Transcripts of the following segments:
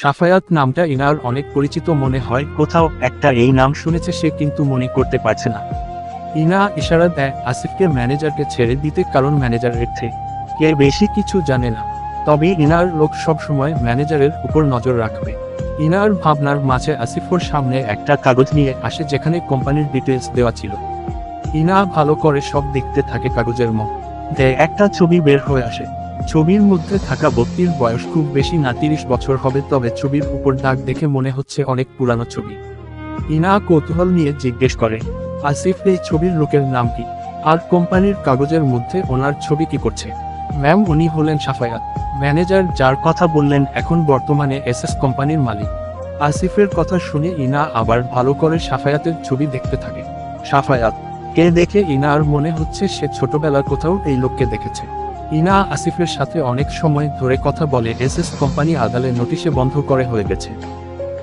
সাফায়াত নামটা ইনার অনেক পরিচিত মনে হয়, কোথাও একটা এই নাম শুনেছে সে কিন্তু মনে করতে পারছে না। ইনা ইশারা দেয়, আসিফকে ম্যানেজারকে ছেড়ে দিতে কারণ ম্যানেজারের থেকে কে বেশি কিছু জানে না। তবে ইনার লোক সব সময় ম্যানেজারের উপর নজর রাখবে। ইনার ভাবনার মাঝে আসিফর সামনে একটা কাগজ নিয়ে আসে যেখানে কোম্পানির ডিটেলস দেওয়া ছিল। ইনা ভালো করে সব দেখতে থাকে কাগজের মধ্যে। একটা ছবি বের হয়ে আসে। ছবির মধ্যে থাকা ব্যক্তির বয়স খুব বেশি না তিরিশ বছর হবে তবে ছবির উপর দাগ দেখে মনে হচ্ছে অনেক পুরানো ছবি। ইনা কৌতূহল নিয়ে জিজ্ঞেস করে, আসিফ, এই ছবির লোকের নাম কি? আর কোম্পানির কাগজের মধ্যে ওনার ছবি কি করছে? ম্যাম, উনি হলেন সাফায়াত। ম্যানেজার যার কথা বললেন এখন বর্তমানে এসএস কোম্পানির মালিক। আসিফের কথা শুনে ইনা আবার ভালো করে সাফায়াতের ছবি দেখতে থাকে। সাফায়াত, কে দেখে ইনার মনে হচ্ছে সে ছোটবেলার কোথাও এই লোককে দেখেছে। ইনা আসিফের সাথে অনেক সময় ধরে কথা বলে এসএস কোম্পানি আদালে নোটিশে বন্ধ করে হয়ে গেছে।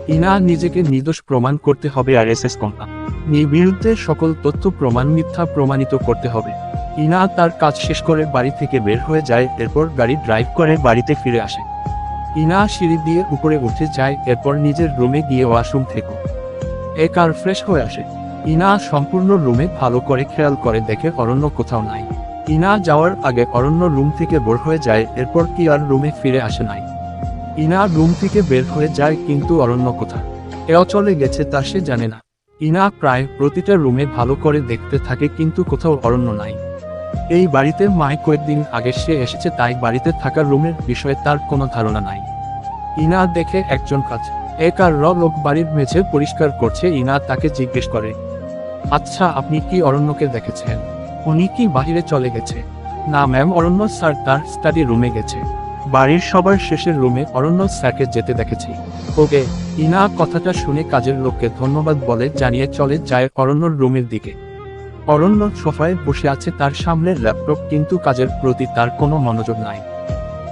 ইনা নিজেকে নির্দোষ প্রমাণ করতে হবে আর এসএস কোম্পানি বিরুদ্ধে সকল তথ্য প্রমাণ, মিথ্যা প্রমাণিত করতে হবে। ইনা তার কাজ শেষ করে বাড়ি থেকে বের হয়ে যায়, এরপর গাড়ি ড্রাইভ করে বাড়িতে ফিরে আসে। ইনা সিঁড়ি দিয়ে উপরে উঠে যায়, এরপর নিজের রুমে গিয়ে ওয়াশরুম থেকে। এক আর ফ্রেশ হয়ে আসে? ইনা সম্পূর্ণ রুমে ভালো করে খেয়াল করে দেখে অরণ্য কোথাও নাই। ইনা যাওয়ার আগে অরণ্য রুম থেকে বের হয়ে যায়, এরপর কি আর রুমে ফিরে আসে নাই। ইনা রুম থেকে বের হয়ে যায় কিন্তু অরণ্য কোথা এও চলে গেছে তা সে জানে না। ইনা প্রায় প্রতিটা রুমে ভালো করে দেখতে থাকে কিন্তু কোথাও অরণ্য নাই। এই বাড়িতে মায় কয়েকদিন আগে সে এসেছে, তাই বাড়িতে থাকা রুমের বিষয়ে তার কোনো ধারণা নাই। ইনা দেখে একজন কাজ এক আর র লোক বাড়ির মেঝে পরিষ্কার করছে, ইনা তাকে জিজ্ঞেস করে আচ্ছা আপনি কি অরণ্যকে দেখেছেন? উনি কি বাহিরে চলে গেছে? না ম্যাম অরণ্য স্যার তার স্টাডি রুমে গেছে। বাড়ির সবার শেষের রুমে অরণ্য স্যারকে যেতে দেখেছি। ওকে, ইনা কথাটা শুনে কাজের লোককে ধন্যবাদ বলে জানিয়ে চলে যায় অরণ্যর রুমের দিকে। অরণ্য সোফায় বসে আছে তার সামনের ল্যাপটপ কিন্তু কাজের প্রতি তার কোনো মনোযোগ নাই।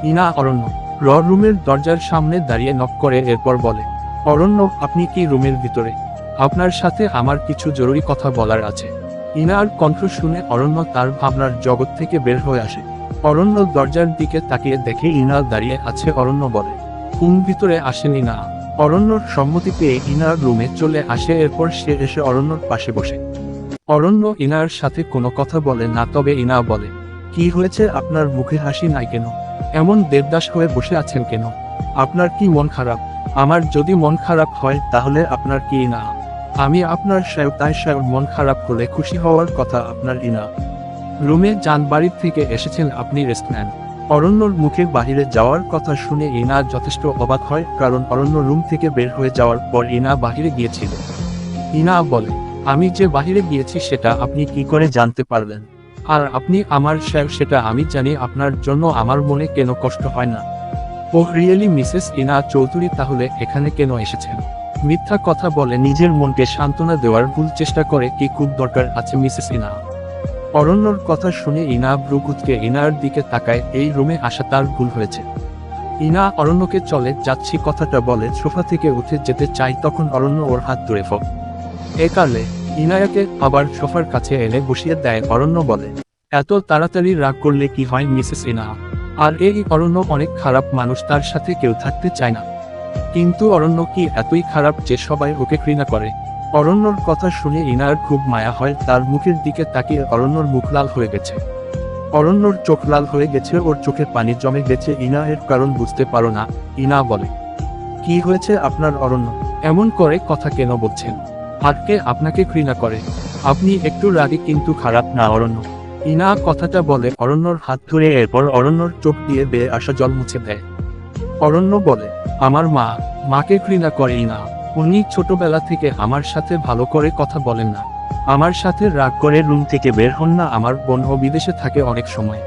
ইনা, অরণ্য র রুমের দরজার সামনে দাঁড়িয়ে নক করে এরপর বলে, অরণ্য, আপনি কি রুমের ভিতরে? আপনার সাথে আমার কিছু জরুরি কথা বলার আছে। ইনার কণ্ঠ শুনে অরণ্য তার ভাবনার জগৎ থেকে বের হয়ে আসে। অরণ্য দরজার দিকে তাকিয়ে দেখে ইনা দাঁড়িয়ে আছে অরণ্য বলে। কোন ভিতরে আসেনি না অরণ্যর সম্মতি পেয়ে ইনার রুমে চলে আসে, এরপর সে এসে অরণ্যর পাশে বসে। অরণ্য ইনার সাথে কোনো কথা বলে না, তবে ইনা বলে, কি হয়েছে? আপনার মুখে হাসি নাই কেন? এমন দেবদাস হয়ে বসে আছেন কেন? আপনার কি মন খারাপ? আমার যদি মন খারাপ হয়, তাহলে আপনার কি না? আমি আপনার সাহেব তাই সাহেব মন খারাপ হলে খুশি হওয়ার কথা আপনার ইনা। রুমে যান বাড়ির থেকে এসেছেন আপনি রেস্ট নেন অরণ্যর মুখে বাহিরে যাওয়ার কথা শুনে ইনা যথেষ্ট অবাক হয় কারণ অরণ্য রুম থেকে বের হয়ে যাওয়ার পর ইনা বাহিরে গিয়েছিল। ইনা বলে, আমি যে বাহিরে গিয়েছি সেটা আপনি কি করে জানতে পারলেন? আর আপনি আমার স্যার সেটা আমি জানি আপনার জন্য আমার মনে কেন কষ্ট হয় না? ও রিয়েলি, মিসেস ইনা চৌধুরী তাহলে এখানে কেন এসেছেন? মিথ্যা কথা বলে নিজের মনকে সান্ত্বনা দেওয়ার ভুল চেষ্টা করে কি খুব দরকার আছে মিসেস ইনা? অরণ্যর কথা শুনে ইনা ব্রুকুতকে ইনার দিকে তাকায়, এই রুমে আসা তার ভুল হয়েছে। ইনা অরণ্যকে চলে যাচ্ছি, কথাটা বলে সোফা থেকে উঠে যেতে চাই তখন অরণ্য ওর হাত ধরে ফোক। এ কারণে ইনায়াকে আবার সোফার কাছে এনে বসিয়ে দেয়, অরণ্য বলে, এত তাড়াতাড়ি রাগ করলে কি হয় মিসেস ইনা? আর এই অরণ্য অনেক খারাপ মানুষ, তার সাথে কেউ থাকতে চায় না। কিন্তু অরণ্য কি এতই খারাপ যে সবাই ওকে ঘৃণা করে? অরণ্যর কথা শুনে ইনার খুব মায়া হয়, তার মুখের দিকে তাকিয়ে অরণ্যর মুখ লাল হয়ে গেছে। অরণ্যর চোখ লাল হয়ে গেছে, ওর চোখের পানি জমে গেছে, ইনা এর কারণ বুঝতে পারো না, ইনা বলে। কি হয়েছে আপনার অরণ্য? এমন করে কথা কেন বলছেন? আর কে আপনাকে ঘৃণা করে। আপনি একটু রাগে কিন্তু খারাপ না অরণ্য। ইনা কথাটা বলে, অরণ্যর হাত ধরে এরপর অরণ্যর চোখ দিয়ে বেয়ে আসা জল মুছে দেয়। অরণ্য বলে আমার মা, মাকে ঘৃণা করেই না। উনি ছোটবেলা থেকে আমার সাথে ভালো করে কথা বলেন না। আমার সাথে রাগ করে রুম থেকে বের হন না, আমার বোন বিদেশে থাকে অনেক সময়।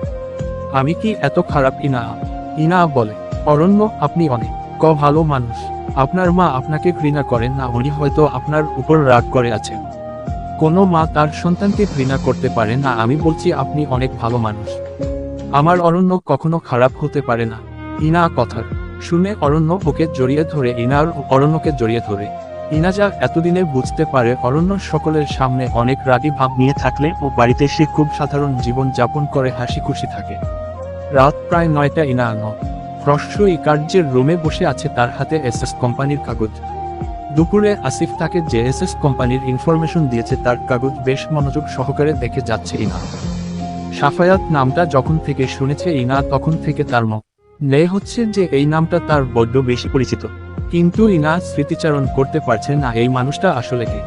আমি কি এত খারাপ ইনা? ইনা বলে, অরণ্য, আপনি অনেক ক ভালো মানুষ। আপনার মা আপনাকে ঘৃণা করেন না, উনি হয়তো আপনার উপর রাগ করে আছেন। কোনো মা তার সন্তানকে ঘৃণা করতে পারে না, আমি বলছি আপনি অনেক ভালো মানুষ। আমার অরণ্য কখনো খারাপ হতে পারে না। ইনা কথার শুনে অরণ্য ওকে জড়িয়ে ধরে ইনার অরণ্যকে জড়িয়ে ধরে। ইনা যা এতদিনে বুঝতে পারে, অরণ্য সকলের সামনে অনেক রাগী ভাব নিয়ে থাকলে ও বাড়িতে সে খুব সাধারণ জীবন যাপন করে, হাসি খুশি থাকে। রাত প্রায় নয়টা, ইনা ন হ্রস্ব এই কার্যের রুমে বসে আছে তার হাতে এসএস কোম্পানির কাগজ। দুপুরে আসিফ তাকে যে এসএস কোম্পানির ইনফরমেশন দিয়েছে তার কাগজ বেশ মনোযোগ সহকারে দেখে যাচ্ছে ইনা। সাফায়াত নামটা যখন থেকে শুনেছে, ইনা তখন থেকে তার মত নেই হচ্ছেন যে এই নামটা তার বড্ড বেশি পরিচিত। কিন্তু ইনা স্মৃতিচারণ করতে পারছে না এই মানুষটা আসলে কি।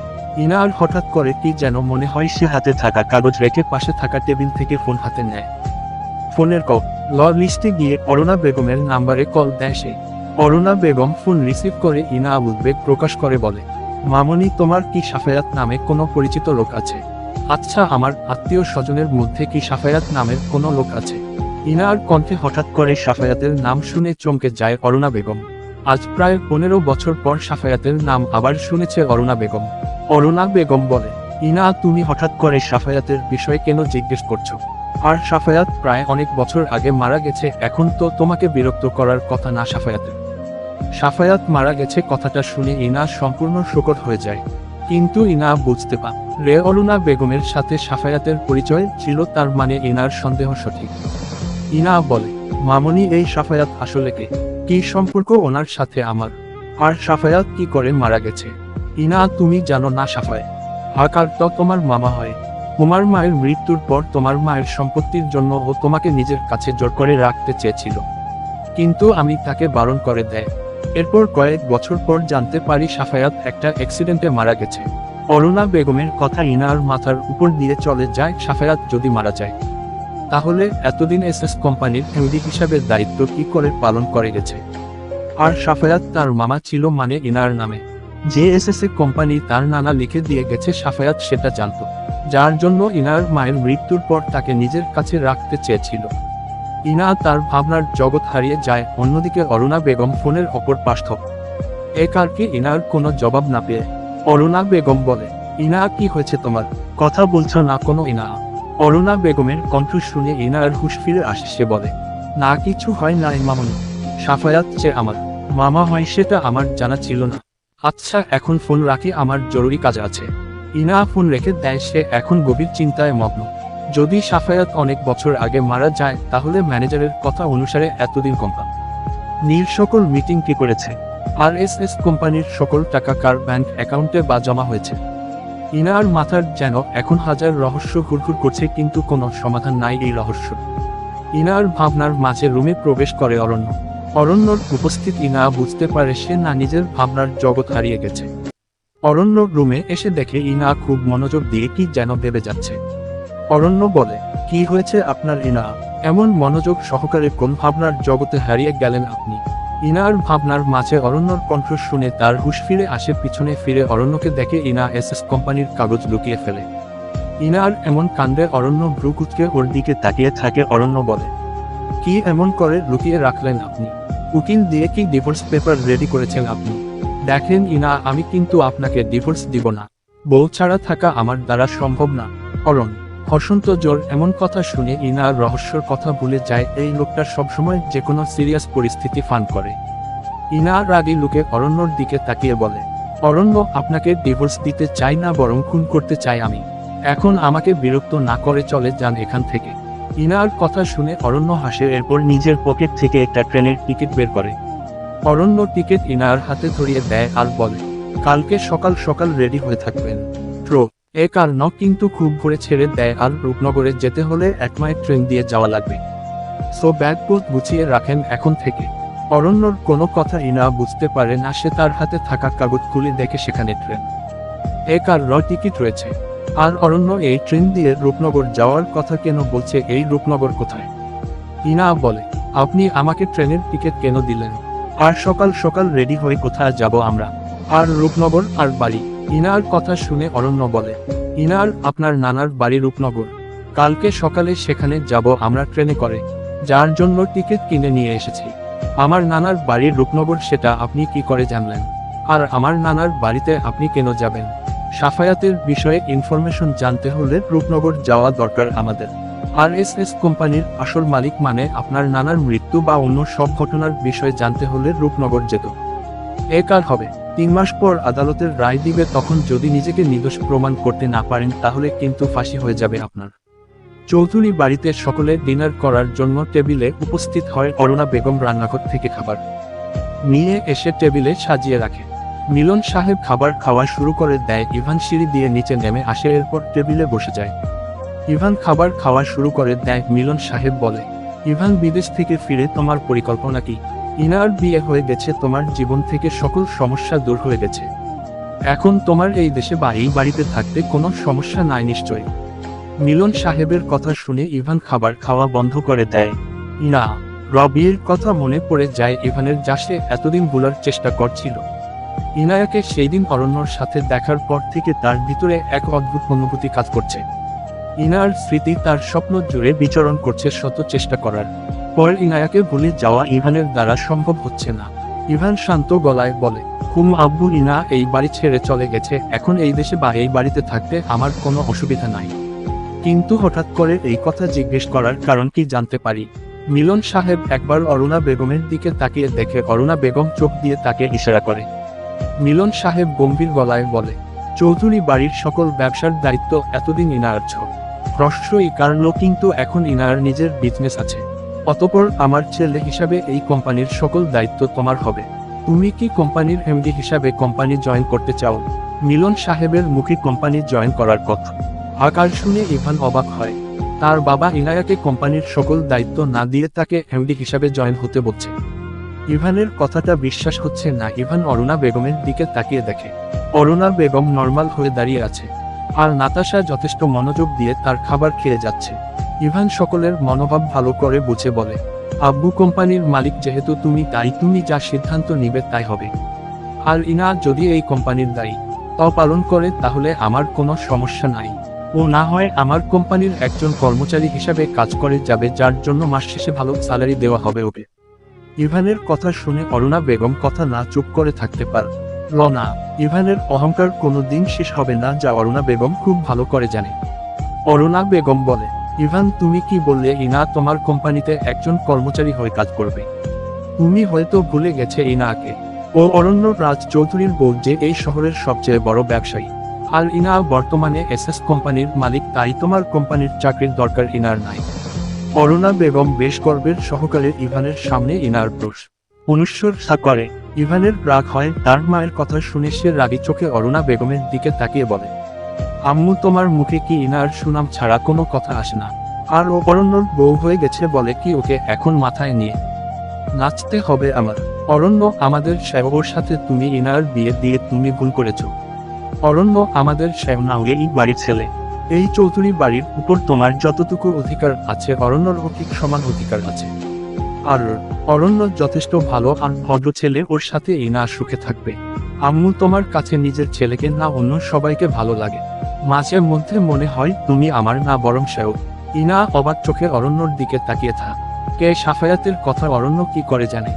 ইনা আর হঠাৎ করে কি যেন মনে হয় সে হাতে থাকা কাগজ রেখে পাশে থাকা টেবিল থেকে ফোন হাতে নেয়। ফোনের কল। ল লিস্টে গিয়ে অরুণা বেগমের নাম্বারে কল দেয় সে। অরুণা বেগম ফোন রিসিভ করে ইনা উদ্বেগ প্রকাশ করে বলে, মামনি, তোমার কি সাফায়াত নামে কোনো পরিচিত লোক আছে? আচ্ছা আমার আত্মীয় স্বজনের মধ্যে কি সাফায়াত নামের কোনো লোক আছে? ইনার কণ্ঠে হঠাৎ করে সাফায়াতের নাম শুনে চমকে যায় অরুণা বেগম। আজ প্রায় পনেরো বছর পর সাফায়াতের নাম আবার শুনেছে অরুণা বেগম। অরুণা বেগম বলে, ইনা, তুমি হঠাৎ করে সাফায়াতের বিষয়ে কেন জিজ্ঞেস করছ? আর সাফায়াত প্রায় অনেক বছর আগে মারা গেছে, এখন তো তোমাকে বিরক্ত করার কথা না সাফায়াতের সাফায়াত মারা গেছে কথাটা শুনে ইনা সম্পূর্ণ শোকট হয়ে যায়। কিন্তু ইনা বুঝতে পা, রে অরুণা বেগমের সাথে সাফায়াতের পরিচয় ছিল তার মানে ইনার সন্দেহ সঠিক। ইনা বলে, মামনি, এই সাফায়াত আসলে কে? কি সম্পর্ক ওনার সাথে আমার? আর সাফায়াত কি করে মারা গেছে? ইনা, তুমি জানো না সাফায়। আকার তো তোমার মামা হয়। তোমার মায়ের মৃত্যুর পর তোমার মায়ের সম্পত্তির জন্য ও তোমাকে নিজের কাছে জোর করে রাখতে চেয়েছিল। কিন্তু আমি তাকে বারণ করে দেয়। এরপর কয়েক বছর পর জানতে পারি সাফায়াত একটা অ্যাক্সিডেন্টে মারা গেছে। অরুণা বেগমের কথা ইনার মাথার উপর দিয়ে চলে যায়, সাফায়াত যদি মারা যায়। তাহলে এতদিন এস এস কোম্পানির এমডি হিসাবে দায়িত্ব কি করে পালন করে গেছে? আর সাফায়াত তার মামা ছিল মানে ইনার নামে। যে এস এস এ কোম্পানি তার নানা লিখে দিয়ে গেছে, সাফায়াত সেটা জানতো। যার জন্য ইনার মায়ের মৃত্যুর পর তাকে নিজের কাছে রাখতে চেয়েছিল। ইনা তার ভাবনার জগৎ হারিয়ে যায়, অন্যদিকে অরুণা বেগম ফোনের অপর পার্শ্ব এ কারকে ইনার কোনো জবাব না পেয়ে? অরুণা বেগম বলে, ইনা, কি হয়েছে তোমার? কথা বলছো না কোনো ইনা? অরুণা বেগমের কণ্ঠ শুনে ইনার হুশ ফিরে আসে সে বলে। না কিছু হয় না মামনি, সাফায়াত যে আমার, মামা হয় সেটা আমার জানা ছিল না। আচ্ছা এখন ফোন রাখি, আমার জরুরি কাজ আছে। ইনা ফোন রেখে দেয়, সে এখন গভীর চিন্তায় মগ্ন। যদি সাফায়াত অনেক বছর আগে মারা যায়, তাহলে ম্যানেজারের কথা অনুসারে এতদিন কোম্পানি নীল সকল মিটিং কি করেছে? আর এস এস কোম্পানির সকল টাকা কার ব্যাংক অ্যাকাউন্টে বা জমা হয়েছে? ইনার মাথার যেন এখন হাজার রহস্য ঘুরঘুর করছে, কিন্তু কোনো সমাধান নাই এই রহস্য। ইনার ভাবনার মাঝে রুমে প্রবেশ করে অরণ্য। অরণ্যর উপস্থিত ইনা বুঝতে পারে সে না নিজের ভাবনার জগৎ হারিয়ে গেছে। অরণ্য রুমে এসে দেখে ইনা খুব মনোযোগ দিয়ে কি যেন ভেবে যাচ্ছে। অরণ্য বলে, কি হয়েছে আপনার ইনা? এমন মনোযোগ সহকারে কোন ভাবনার জগতে হারিয়ে গেলেন আপনি? ইনার ভাবনার মাঝে অরণ্যর কণ্ঠ শুনে তার হুশ ফিরে আসে, পিছনে ফিরে অরণ্যকে দেখে ইনা এস এস কোম্পানির কাগজ লুকিয়ে ফেলে। ইনার এমন কাণ্ডে অরণ্য ভ্রুকুচকে ওর দিকে তাকিয়ে থাকে, অরণ্য বলে, কি এমন করে লুকিয়ে রাখলেন আপনি? উকিল দিয়ে কি ডিভোর্স পেপার রেডি করেছেন আপনি? দেখেন ইনা, আমি কিন্তু আপনাকে ডিভোর্স দিব না। বউ ছাড়া থাকা আমার দ্বারা সম্ভব না। অরণ হসন্ত জোর এমন কথা শুনে ইনার রহস্যর কথা ভুলে যায়। এই লোকটা সবসময় যে কোনো সিরিয়াস পরিস্থিতি ফান করে। ইনার রাগী লোকে অরণ্যর দিকে তাকিয়ে বলে, অরণ্য আপনাকে ডিভোর্স দিতে চাই না, বরং খুন করতে চাই আমি। এখন আমাকে বিরক্ত না করে চলে যান এখান থেকে। ইনার কথা শুনে অরণ্য হাসে, এরপর নিজের পকেট থেকে একটা ট্রেনের টিকিট বের করে। অরণ্য টিকিট ইনার হাতে ধরিয়ে দেয় আর বলে, কালকে সকাল সকাল রেডি হয়ে থাকবেন। এ কারণ কিন্তু খুব ভোরে ছেড়ে দেয় আর রূপনগরে যেতে হলে এক মাইল ট্রেন দিয়ে যাওয়া লাগবে। সো ব্যাগ পোত গুছিয়ে রাখেন এখন থেকে। অরণ্যর কোনো কথা ইনা বুঝতে পারে না সে তার হাতে থাকা কাগজ খুলে দেখে সেখানে ট্রেন। এ কার র টিকিট রয়েছে। আর অরণ্য এই ট্রেন দিয়ে রূপনগর যাওয়ার কথা কেন বলছে এই রূপনগর কোথায়? ইনা বলে? আপনি আমাকে ট্রেনের টিকিট কেন দিলেন? আর সকাল সকাল রেডি হয়ে কোথায় যাব আমরা? আর রূপনগর আর বাড়ি? ইনার কথা শুনে অরণ্য বলে, ইনার আপনার নানার বাড়ি রূপনগর। কালকে সকালে সেখানে যাব আমরা ট্রেনে করে। যার জন্য টিকিট কিনে নিয়ে এসেছি। আমার নানার বাড়ির রূপনগর সেটা আপনি কি করে জানলেন? আর আমার নানার বাড়িতে আপনি কেন যাবেন? সাফায়াতের বিষয়ে ইনফরমেশন জানতে হলে রূপনগর যাওয়া দরকার আমাদের। আর এস এস কোম্পানির আসল মালিক মানে আপনার নানার মৃত্যু বা অন্য সব ঘটনার বিষয়ে জানতে হলে রূপনগর যেত। এ কার হবে। তিন মাস পর আদালতের রায় দিবে তখন যদি নিজেকে নির্দোষ প্রমাণ করতে না পারেন, তাহলে কিন্তু ফাঁসি হয়ে যাবে আপনার। চৌধুরী বাড়িতে সকলে ডিনার করার জন্য টেবিলে উপস্থিত হয় অরুণা বেগম রান্নাঘর থেকে খাবার। নিয়ে এসে টেবিলে সাজিয়ে রাখে। মিলন সাহেব খাবার খাওয়া শুরু করে দেয়, ইভান সিঁড়ি দিয়ে নিচে নেমে আসে, এরপর টেবিলে বসে যায়। ইভান খাবার খাওয়া শুরু করে দেয়, মিলন সাহেব বলে, ইভান বিদেশ থেকে ফিরে, তোমার পরিকল্পনা কি? ইনার বিয়ে হয়ে গেছে, তোমার জীবন থেকে সকল সমস্যা দূর হয়ে গেছে। এখন তোমার এই দেশে বা এই বাড়িতে থাকতে কোনো সমস্যা নাই নিশ্চয়। মিলন সাহেবের কথা শুনে ইভান খাবার খাওয়া বন্ধ করে দেয়। না, রবির কথা মনে পড়ে যায় ইভানের যা সে এতদিন ভুলার চেষ্টা করছিল। ইনায়াকে সেই দিন অরণ্যর সাথে দেখার পর থেকে তার ভিতরে এক অদ্ভুত অনুভূতি কাজ করছে। ইনার স্মৃতি তার স্বপ্ন জুড়ে বিচরণ করছে শত চেষ্টা করার। পর ইনায়াকে ভুলে যাওয়া ইভানের দ্বারা সম্ভব হচ্ছে না। ইভান শান্ত গলায় বলে, হুম, আব্বু, ইনা এই বাড়ি ছেড়ে চলে গেছে। এখন এই দেশে বা এই বাড়িতে থাকতে আমার কোনো অসুবিধা নাই। কিন্তু হঠাৎ করে এই কথা জিজ্ঞেস করার কারণ কি জানতে পারি? মিলন সাহেব একবার অরুণা বেগমের দিকে তাকিয়ে দেখে অরুণা বেগম চোখ দিয়ে তাকে ইশারা করে। মিলন সাহেব গম্ভীর গলায় বলে, চৌধুরী বাড়ির সকল ব্যবসার দায়িত্ব এতদিন ইনার ছ। প্রশ্রয়ী কারণ কিন্তু এখন ইনার নিজের বিজনেস আছে। অতপর আমার ছেলে হিসাবে এই কোম্পানির সকল দায়িত্ব তোমার হবে। তুমি কি কোম্পানির এমডি হিসাবে কোম্পানি জয়েন করতে চাও? মিলন সাহেবের মুখে কোম্পানি জয়েন করার কথা। আকার শুনে ইভান অবাক হয়। তার বাবা ইনায়াকে কোম্পানির সকল দায়িত্ব না দিয়ে তাকে এমডি হিসাবে জয়েন হতে বলছে। ইভানের কথাটা বিশ্বাস হচ্ছে না। ইভান অরুণা বেগমের দিকে তাকিয়ে দেখে। অরুণা বেগম নর্মাল হয়ে দাঁড়িয়ে আছে। আর নাতাশা যথেষ্ট মনোযোগ দিয়ে তার খাবার খেয়ে যাচ্ছে। ইভান সকলের মনোভাব ভালো করে বুঝে বলে, আব্বু কোম্পানির মালিক যেহেতু তুমি, তাই তুমি যা সিদ্ধান্ত নিবে তাই হবে। আর ইনা যদি এই কোম্পানির দায়ী, তাও পালন করে, তাহলে আমার কোনো সমস্যা নাই। ও না হয় আমার কোম্পানির একজন কর্মচারী হিসাবে কাজ করে যাবে, যার জন্য মাস শেষে ভালো স্যালারি দেওয়া হবে ওকে। ইভানের কথা শুনে অরুণা বেগম কথা না চুপ করে থাকতে পার। না ইভানের অহংকার কোনো দিন শেষ হবে না, যা অরুণা বেগম খুব ভালো করে জানে। অরুণা বেগম বলে ইভান, তুমি কি বললে, ইনা তোমার কোম্পানিতে একজন কর্মচারী হয়ে কাজ করবে? তুমি হয়তো ভুলে গেছে ইনাকে। ও অরণ্য রাজ চৌধুরীর বউ যে এই শহরের সবচেয়ে বড় ব্যবসায়ী। আর ইনা বর্তমানে এসএস কোম্পানির মালিক, তাই তোমার কোম্পানির চাকরির দরকার ইনার নাই। অরুণা বেগম বেশ গর্বের সহকারে ইভানের সামনে ইনার প্রশ। অনুসরসা করে ইভানের রাগ হয়, তার মায়ের কথা শুনে সে রাগী চোখে অরুণা বেগমের দিকে তাকিয়ে বলে আম্মু তোমার মুখে কি ইনার সুনাম ছাড়া কোনো কথা আসে না? আর ও অরণ্যর বউ হয়ে গেছে বলে কি ওকে এখন মাথায় নিয়ে নাচতে হবে আমার? অরণ্য, আমাদের শ্যাওর সাথে তুমি ইনার বিয়ে দিয়ে তুমি ভুল করেছ। অরণ্য, আমাদের শ্যাও না, এই বাড়ির ছেলে। এই চৌধুরী বাড়ির উপর তোমার যতটুকু অধিকার আছে, অরণ্যর ঠিক সমান অধিকার আছে। আর অরণ্য যথেষ্ট ভালো আর ভদ্র ছেলে, ওর সাথে ইনা সুখে থাকবে। আম্মু তোমার কাছে নিজের ছেলেকে না, অন্য সবাইকে ভালো লাগে। মাঝে মধ্যে মনে হয় তুমি আমার না, বরং সেও। ইনা অবাক চোখে অরণ্যর দিকে তাকিয়ে থাক কে সাফায়াতের কথা অরণ্য কি করে জানে?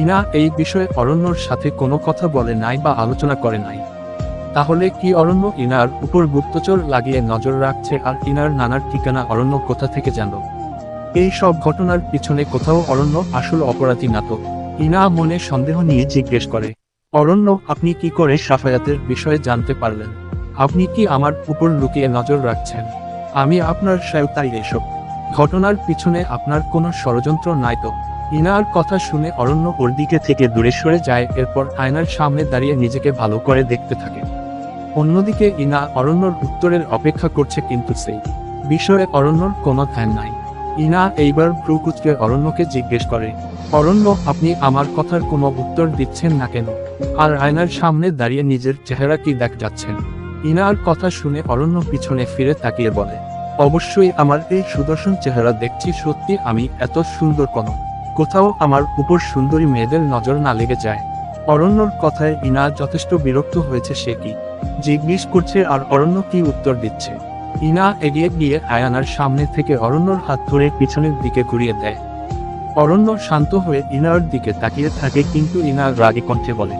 ইনা এই বিষয়ে অরণ্যর সাথে কোনো কথা বলে নাই বা আলোচনা করে নাই। তাহলে কি অরণ্য ইনার উপর গুপ্তচর লাগিয়ে নজর রাখছে আর ইনার নানার ঠিকানা অরণ্য কোথা থেকে জানল? এই সব ঘটনার পিছনে কোথাও অরণ্য আসল অপরাধী না তো? ইনা মনে সন্দেহ নিয়ে জিজ্ঞেস করে, অরণ্য, আপনি কি করে সাফায়াতের বিষয়ে জানতে পারলেন? আপনি কি আমার উপর লুকিয়ে নজর রাখছেন? আমি আপনার তাই এসব। ঘটনার পিছনে আপনার কোনো ষড়যন্ত্র নাই তো? ইনার কথা শুনে অরণ্য ওর দিকে থেকে দূরে সরে যায়, এরপর আয়নার সামনে দাঁড়িয়ে নিজেকে ভালো করে দেখতে থাকে। অন্যদিকে ইনা অরণ্যর উত্তরের অপেক্ষা করছে কিন্তু সেই বিষয়ে অরণ্যর কোনো ধ্যান নাই। ইনা এইবার ভ্রুকুচকে অরণ্যকে জিজ্ঞেস করে, অরণ্য, আপনি আমার কথার কোনো উত্তর দিচ্ছেন না কেন? আর আয়নার সামনে দাঁড়িয়ে নিজের চেহারা কি দেখ যাচ্ছেন? ইনার কথা শুনে অরণ্য পিছনে ফিরে তাকিয়ে বলে, অবশ্যই আমার এই সুদর্শন চেহারা দেখছি সত্যি আমি এত সুন্দর কোন। কোথাও আমার উপর সুন্দরী মেয়েদের নজর না লেগে যায় অরণ্যর কথায় ইনা যথেষ্ট বিরক্ত হয়েছে সে কি। জিজ্ঞেস করছে, আর অরণ্য কি উত্তর দিচ্ছে? ইনা এগিয়ে গিয়ে আয়ানার সামনে থেকে অরণ্যর হাত ধরে পিছনের দিকে ঘুরিয়ে দেয়। অরণ্য শান্ত হয়ে ইনার দিকে তাকিয়ে থাকে, কিন্তু ইনার রাগে কণ্ঠে বলে,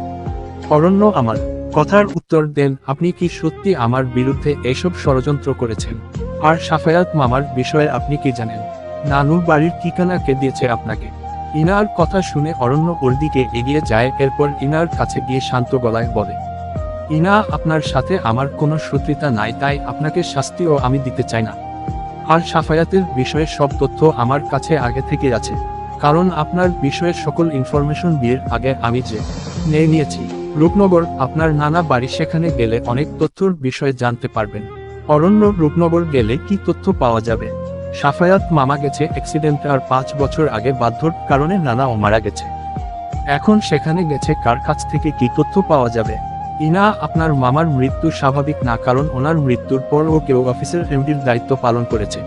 অরণ্য আমার কথার উত্তর দেন, আপনি কি সত্যি আমার বিরুদ্ধে এসব ষড়যন্ত্র করেছেন? আর সাফায়াত মামার বিষয়ে আপনি কি জানেন? নানুর বাড়ির ঠিকানা কে দিয়েছে আপনাকে? ইনার কথা শুনে অরণ্য ওর দিকে এগিয়ে যায়, এরপর ইনার কাছে গিয়ে শান্ত গলায় বলে, ইনা, আপনার সাথে আমার কোনো শত্রুতা নাই, তাই আপনাকে শাস্তিও আমি দিতে চাই না। আর সাফায়াতের বিষয়ে সব তথ্য আমার কাছে আগে থেকে আছে। কারণ আপনার বিষয়ে সকল ইনফরমেশন বিয়ের আগে আমি যে নিয়ে নিয়েছি। রূপনগর, আপনার নানা বাড়ি সেখানে গেলে অনেক তথ্যর বিষয়ে জানতে পারবেন। অরণ্য, রূপনগর গেলে কি তথ্য পাওয়া যাবে? সাফায়াত মামা গেছে অ্যাক্সিডেন্টে আর পাঁচ বছর আগে বাধ্যর কারণে নানা ও মারা গেছে। এখন সেখানে গেছে, কার কাছ থেকে কি তথ্য পাওয়া যাবে? ইনা, আপনার মামার মৃত্যু স্বাভাবিক না, কারণ ওনার মৃত্যুর পর ও কেউ অফিসের এমডির দায়িত্ব পালন করেছে।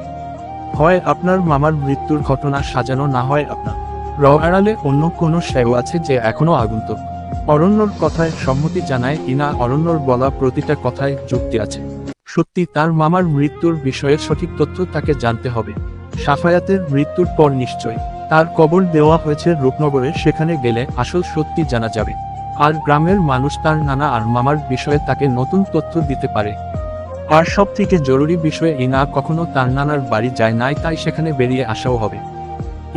হয় আপনার মামার মৃত্যুর ঘটনা সাজানো না হয় আপনার। র আড়ালে অন্য কোনো সেও আছে যে এখনও আগন্তুক। অরণ্যর কথায় সম্মতি জানায় ইনা অরণ্যর বলা প্রতিটা কথায় যুক্তি আছে। সত্যি তার মামার মৃত্যুর বিষয়ে সঠিক তথ্য তাকে জানতে হবে। সাফায়াতের মৃত্যুর পর নিশ্চয় তার কবর দেওয়া হয়েছে রূপনগরে, সেখানে গেলে আসল সত্যি জানা যাবে। আর গ্রামের মানুষ তার নানা আর মামার বিষয়ে তাকে নতুন তথ্য দিতে পারে। আর সব থেকে জরুরি বিষয়ে ইনা কখনো তার নানার বাড়ি যায় নাই, তাই সেখানে বেরিয়ে আসাও হবে।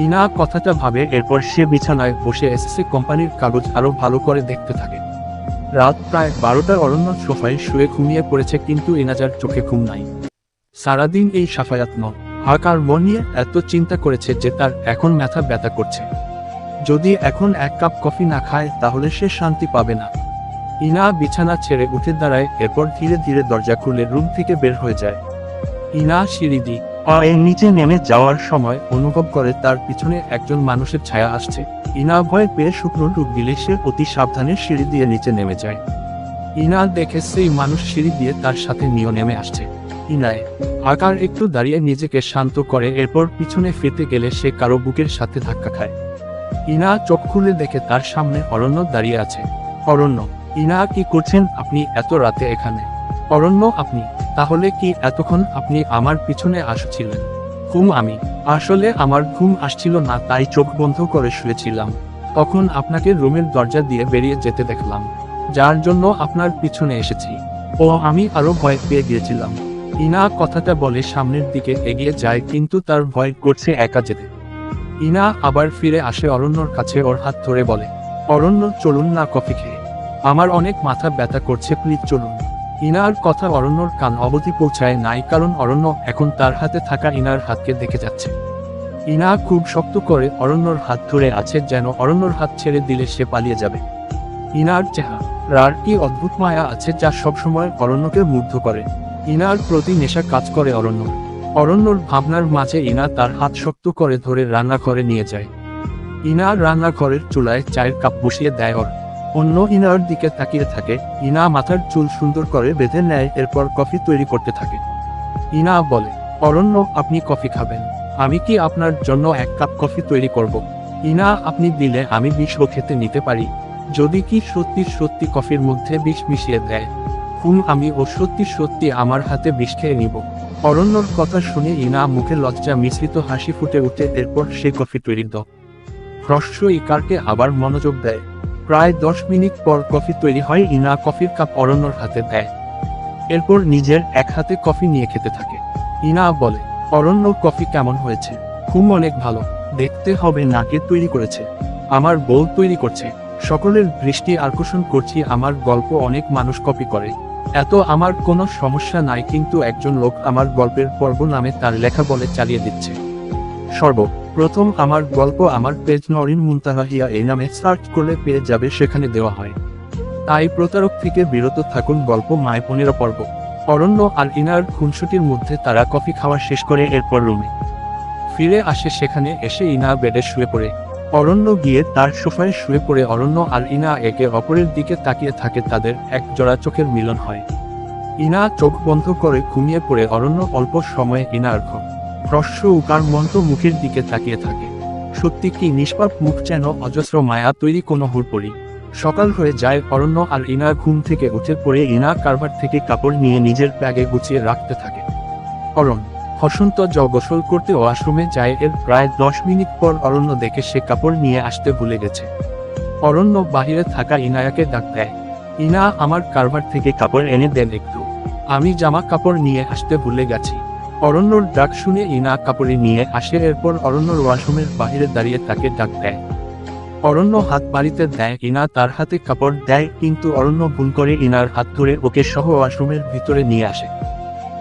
ইনা কথাটা ভাবে, এরপর সে বিছানায় বসে এসএসসি কোম্পানির কাগজ আরও ভালো করে দেখতে থাকে। রাত প্রায় বারোটার অরণ্য সোফায় শুয়ে ঘুমিয়ে পড়েছে কিন্তু ইনাজার চোখে ঘুম নাই। সারাদিন এই সাফায়াত ন হাকার মন নিয়ে এত চিন্তা করেছে যে তার এখন মাথা ব্যথা করছে। যদি এখন এক কাপ কফি না খায়, তাহলে সে শান্তি পাবে না। ইনা বিছানা ছেড়ে উঠে দাঁড়ায়, এরপর ধীরে ধীরে দরজা খুলে রুম থেকে বের হয়ে যায়। ইনা সিঁড়ি দি এর নিচে নেমে যাওয়ার সময় অনুভব করে তার পিছনে একজন মানুষের ছায়া আসছে। ইনা ভয় পেয়ে শুকনো রূপ দিলে সে অতি সাবধানে সিঁড়ি দিয়ে নিচে নেমে যায়। ইনা দেখে সেই মানুষ সিঁড়ি দিয়ে তার সাথে নিয়ে নেমে আসছে। ইনায় আকার একটু দাঁড়িয়ে নিজেকে শান্ত করে এরপর পিছনে ফিরতে গেলে সে কারও বুকের সাথে ধাক্কা খায়। ইনা চোখ খুলে দেখে তার সামনে অরণ্য দাঁড়িয়ে আছে। অরণ্য, ইনা কি করছেন আপনি এত রাতে এখানে? অরণ্য, আপনি। তাহলে কি এতক্ষণ আপনি আমার পিছনে আসছিলেন? ঘুম আমি। আসলে আমার ঘুম আসছিল না, তাই চোখ বন্ধ করে শুয়েছিলাম। তখন আপনাকে রুমের দরজা দিয়ে বেরিয়ে যেতে দেখলাম। যার জন্য আপনার পিছনে এসেছি। ও, আমি আরও ভয় পেয়ে গিয়েছিলাম। ইনা কথাটা বলে সামনের দিকে এগিয়ে যায়, কিন্তু তার ভয় করছে একা যেতে। ইনা আবার ফিরে আসে অরণ্যর কাছে, ওর হাত ধরে বলে, অরণ্য, চলুন না কফি খেয়ে। আমার অনেক মাথা ব্যথা করছে, প্লিজ চলুন। ইনার কথা অরণ্যর কান অবধি পৌঁছায় নাই, কারণ অরণ্য এখন তার হাতে থাকা ইনার হাতকে দেখে যাচ্ছে। ইনা খুব শক্ত করে অরণ্যর হাত ধরে আছে যেন অরণ্যর হাত ছেড়ে দিলে সে পালিয়ে যাবে। ইনার চেহারার কি অদ্ভুত মায়া আছে যা সবসময় অরণ্যকে মুগ্ধ করে। ইনার প্রতি নেশা কাজ করে অরণ্য। অরণ্যর ভাবনার মাঝে ইনা তার হাত শক্ত করে ধরে রান্না রান্নাঘরে নিয়ে যায়। ইনা রান্নাঘরের চুলায় চায়ের কাপ বসিয়ে দেয় ওর অন্য ইনার দিকে তাকিয়ে থাকে। ইনা মাথার চুল সুন্দর করে বেঁধে নেয়, এরপর কফি তৈরি করতে থাকে। ইনা বলে, অরণ্য, আপনি কফি খাবেন। আমি কি আপনার জন্য এক কাপ কফি তৈরি করব? ইনা, আপনি দিলে আমি বিষও খেতে নিতে পারি। যদি কি সত্যি সত্যি কফির মধ্যে বিষ মিশিয়ে দেয় হুম আমি ও সত্যি সত্যি আমার হাতে বিষ খেয়ে নিব। অরণ্যর কথা শুনে ইনা মুখে লজ্জা মিশ্রিত হাসি ফুটে উঠে, এরপর সে কফি তৈরি দ। হ্রস্ব ইকারকে আবার মনোযোগ দেয়। প্রায় দশ মিনিট পর কফি তৈরি হয়। ইনা কফির কাপ অরণ্যর হাতে দেয়। এরপর নিজের এক হাতে কফি নিয়ে খেতে থাকে। ইনা বলে, অরণ্য, কফি কেমন হয়েছে? খুব অনেক ভালো। দেখতে হবে নাকে তৈরি করেছে। আমার বউ তৈরি করছে। সকলের দৃষ্টি আকর্ষণ করছি। আমার গল্প অনেক মানুষ কপি করে। এত আমার কোনো সমস্যা নাই, কিন্তু একজন লোক আমার গল্পের পর্ব নামে তার লেখা বলে চালিয়ে দিচ্ছে। সর্ব প্রথম আমার গল্প আমার পেজ নরিন মুন্তাহিয়া এই নামে সার্চ করলে পেয়ে যাবে, সেখানে দেওয়া হয়। তাই প্রতারক থেকে বিরত থাকুন, গল্প মায় পনেরো পর্ব। অরণ্য আর ইনার খুনসুটির মধ্যে তারা কফি খাওয়া শেষ করে এরপর রুমে। ফিরে আসে সেখানে এসে ইনা বেডে শুয়ে পড়ে। অরণ্য গিয়ে তার সোফায় শুয়ে পড়ে। অরণ্য আর ইনা একে অপরের দিকে তাকিয়ে থাকে, তাদের এক জোড়া চোখের মিলন হয়। ইনা চোখ বন্ধ করে ঘুমিয়ে পড়ে। অরণ্য অল্প সময়ে ইনার ঘর হ্রস্ব উকার মন্ত মুখের দিকে তাকিয়ে থাকে। সত্যি কি নিষ্পাপ মুখ যেন অজস্র মায়া তৈরি কোনো হুড়পড়ি? সকাল হয়ে যায়, অরণ্য আর ইনা ঘুম থেকে উঠে পড়ে ইনা কারবার থেকে কাপড় নিয়ে নিজের ব্যাগে গুছিয়ে রাখতে থাকে। অরণ্য হসন্ত গোসল করতে ওয়াশরুমে যায়, এর প্রায় দশ মিনিট পর অরণ্য দেখে সে কাপড় নিয়ে আসতে ভুলে গেছে। অরণ্য বাহিরে থাকা ইনায়াকে ডাক দেয়, ইনা, আমার কারবার থেকে কাপড় এনে দেন একটু। আমি জামা কাপড় নিয়ে আসতে ভুলে গেছি। অরণ্যর ডাক শুনে ইনা কাপড়ে নিয়ে আসে, এরপর অরণ্যর ওয়াশরুমের বাহিরে দাঁড়িয়ে তাকে ডাক দেয়। অরণ্য হাত বাড়িতে দেয়, ইনা তার হাতে কাপড় দেয়, কিন্তু অরণ্য ভুল করে ইনার হাত ধরে ওকে সহ ওয়াশরুমের ভিতরে নিয়ে আসে।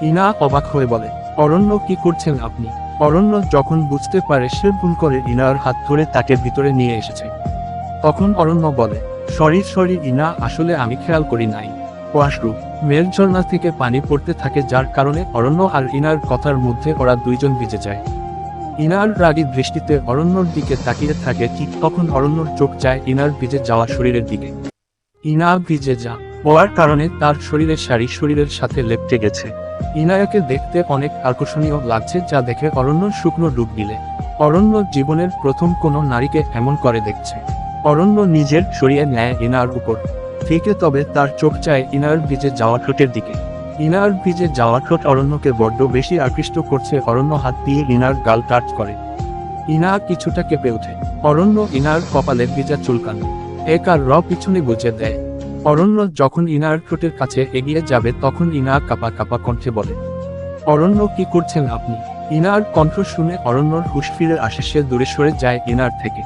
ইনা অবাক হয়ে বলে, অরণ্য, কি করছেন আপনি? অরণ্য যখন বুঝতে পারে সে ভুল করে ইনার হাত ধরে তাকে ভিতরে নিয়ে এসেছে। তখন অরণ্য বলে, সরি সরি, ইনা, আসলে আমি খেয়াল করি নাই। ওয়াশরুম মেয়ের ঝর্ণা থেকে পানি পড়তে থাকে যার কারণে অরণ্য আর ইনার কথার মধ্যে ওরা দুইজন ভিজে যায়। ইনার রাগী দৃষ্টিতে অরণ্যর দিকে তাকিয়ে থাকে ঠিক তখন অরণ্যর চোখ যায় ইনার ভিজে যাওয়া শরীরের দিকে। ইনা ভিজে যা হওয়ার কারণে তার শরীরের শাড়ি শরীরের সাথে লেপটে গেছে। ইনায়াকে দেখতে অনেক আকর্ষণীয় লাগছে যা দেখে অরণ্য শুকনো ডুব দিলে অরণ্য জীবনের প্রথম কোনো নারীকে এমন করে দেখছে। অরণ্য নিজের সরিয়ে নেয় ইনার উপর। থেকে তবে তার চোখ চায় ইনার ভিজে যাওয়া ঠোঁটের দিকে। ইনার ভিজে যাওয়া ঠোঁট অরণ্যকে বড্ড বেশি আকৃষ্ট করছে, অরণ্য হাত দিয়ে ইনার গাল টাচ করে। ইনা কিছুটা কেঁপে ওঠে। অরণ্য ইনার কপালে ভিজা চুলকান। এক আর র পিছনে বুঝে দেয়। অরণ্য যখন ইনার ঠোঁটের কাছে এগিয়ে যাবে, তখন ইনা কাপা কাপা কণ্ঠে বলে, অরণ্য কি করছেন আপনি? ইনার কণ্ঠ শুনে অরণ্যর হুশ ফিরে আসে, সে দূরে সরে যায় ইনার থেকে।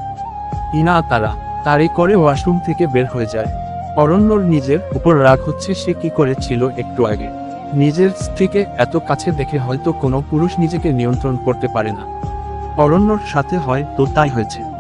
ইনা তারা তারই করে ওয়াশরুম থেকে বের হয়ে যায়। অরণ্যর নিজের উপর রাগ হচ্ছে সে কি করেছিল একটু আগে। নিজের স্ত্রীকে এত কাছে দেখে হয়তো কোনো পুরুষ নিজেকে নিয়ন্ত্রণ করতে পারে না। অরণ্যর সাথে হয় তো তাই হয়েছে।